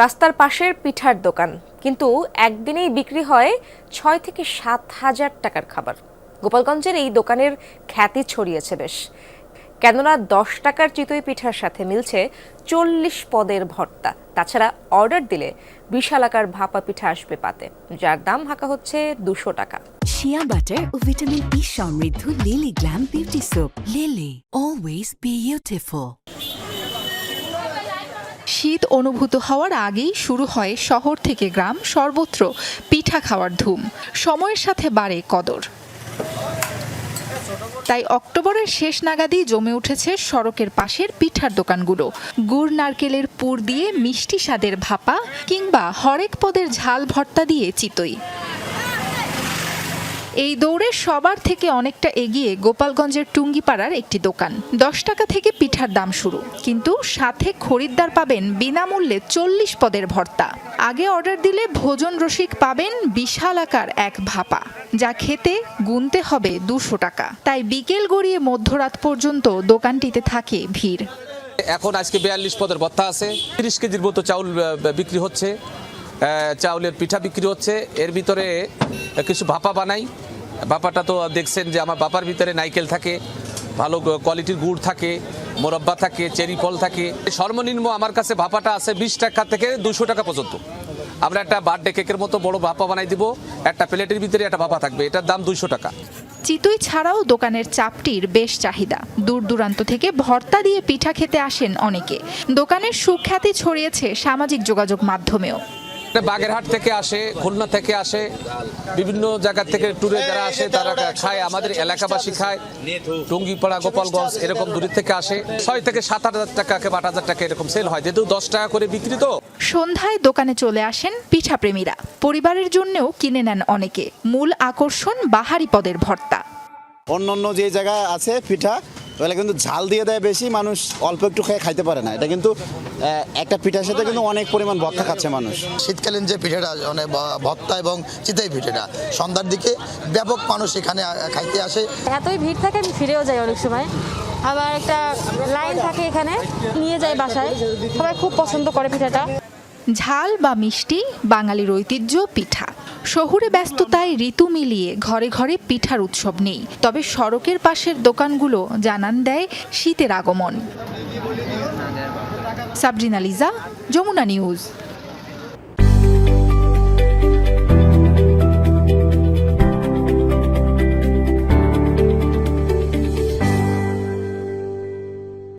রাস্তার পাশের পিঠার দোকান। কিন্তু একদিনেই বিক্রি হয় ছয় থেকে সাত হাজার টাকার খাবার। গোপালগঞ্জের এই দোকানের খ্যাতি ছড়িয়েছে বেশ। কেননা দশ টাকার চিতই পিঠার সাথে মিলছে চল্লিশ পদের ভর্তা। তাছাড়া অর্ডার দিলে বিশাল আকার ভাপা পিঠা আসবে পাতে, যার দাম হাঁকা হচ্ছে দুশো টাকা। শিয়া বাটার ও ভিটামিন ই সমৃদ্ধ Lily glam beauty soap Lily always beautiful শীত অনুভূত হওয়ার আগেই শুরু হয় শহর থেকে গ্রাম সর্বত্র পিঠা খাওয়ার ধুম। সময়ের সাথে বাড়ে কদর। তাই অক্টোবরের শেষ নাগাদই জমে উঠেছে সড়কের পাশের পিঠার দোকানগুলো। গুড় নারকেলের পুর দিয়ে মিষ্টি স্বাদের ভাপা কিংবা হরেক পদের ঝাল ভর্তা দিয়ে চিতই। এই দৌড়ে সবার থেকে অনেকটা এগিয়ে গোপালগঞ্জের টুঙ্গিপাড়ার একটি দোকান। দশ টাকা থেকে পিঠার দাম শুরু। কিন্তু সাথে খরিদ্দার পাবেন বিনামূল্যে চল্লিশ পদের ভর্তা। আগে অর্ডার দিলে ভোজন রসিক পাবেন বিশাল আকার এক ভাপা, যা খেতে গুনতে হবে দুশো টাকা। তাই বিকেল গড়িয়ে মধ্যরাত পর্যন্ত দোকানটিতে থাকে ভিড়। এখন আজকে বিয়াল্লিশ পদের ভত্তা আছে। তিরিশ কেজির মতো চাউল বিক্রি হচ্ছে। চাউলের পিঠা বিক্রি হচ্ছে। এর ভিতরে কিছু ভাপা বানাই। ভাপাটা তো দেখছেন যে আমার বাপার ভিতরে নাইকেল থাকে, ভালো কোয়ালিটির গুড় থাকে, মোরব্বা থাকে, চেরি ফল থাকে। সর্বনিম্ন আমার কাছে ভাপাটা আছে বিশ টাকা থেকে দুশো টাকা পর্যন্ত। আমরা একটা বার্থডে কেকের মতো বড় ভাপা বানাই দিব, একটা প্লেটের ভিতরে একটা ভাপা থাকবে, এটার দাম দুইশো টাকা। চিতই ছাড়াও দোকানের চাপটির বেশ চাহিদা। দূর দূরান্ত থেকে ভর্তা দিয়ে পিঠা খেতে আসেন অনেকে। দোকানের সুখ্যাতি ছড়িয়েছে সামাজিক যোগাযোগ মাধ্যমেও। বাগেরহাট থেকে আসে খুলনা থেকে আসে বিভিন্ন জায়গা থেকে ট্যুরে যারা আসে তারা খায় আমাদের এলাকাবাসী খায়। টুঙ্গিপাড়া গোপালগঞ্জ এরকম দূরের থেকে আসে। ছয় থেকে সাত হাজার টাকা আট হাজার টাকা এরকম সেল হয় যেহেতু দশ টাকা করে বিক্রি তো। সন্ধ্যায় দোকানে চলে আসেন পিঠা প্রেমীরা পরিবারের জন্যও কিনে নেন অনেকে। মূল আকর্ষণ বাহারি পদের ভর্তা। অন্য অন্য যে জায়গায় আছে পিঠা ওগুলো কিন্তু ঝাল দিয়ে দেয় বেশি মানুষ অল্প একটু খেয়ে খাইতে পারে না। এটা কিন্তু একটা পিঠার সাথে কিন্তু অনেক পরিমাণ ভর্তা খাচ্ছে মানুষ। শীতকালীন যে পিঠেটা মানে ভত্তা এবং চিতাই পিঠেটা সন্ধ্যার দিকে ব্যাপক মানুষ এখানে খাইতে আসে। এতই ভিড় থাকে আমি ফিরেও যাই অনেক সময়। আবার একটা লাইন থাকে এখানে নিয়ে যাই বাসায়। সবাই খুব পছন্দ করে পিঠাটা। ঝাল বা মিষ্টি বাঙালির ঐতিহ্য পিঠা। শহুরে ব্যস্ততায় ঋতু মিলিয়ে ঘরে ঘরে পিঠার উৎসব নেই। তবে সড়কের পাশের দোকানগুলো জানান দেয় শীতের আগমন। সাবরিনা লিজা, যমুনা নিউজ।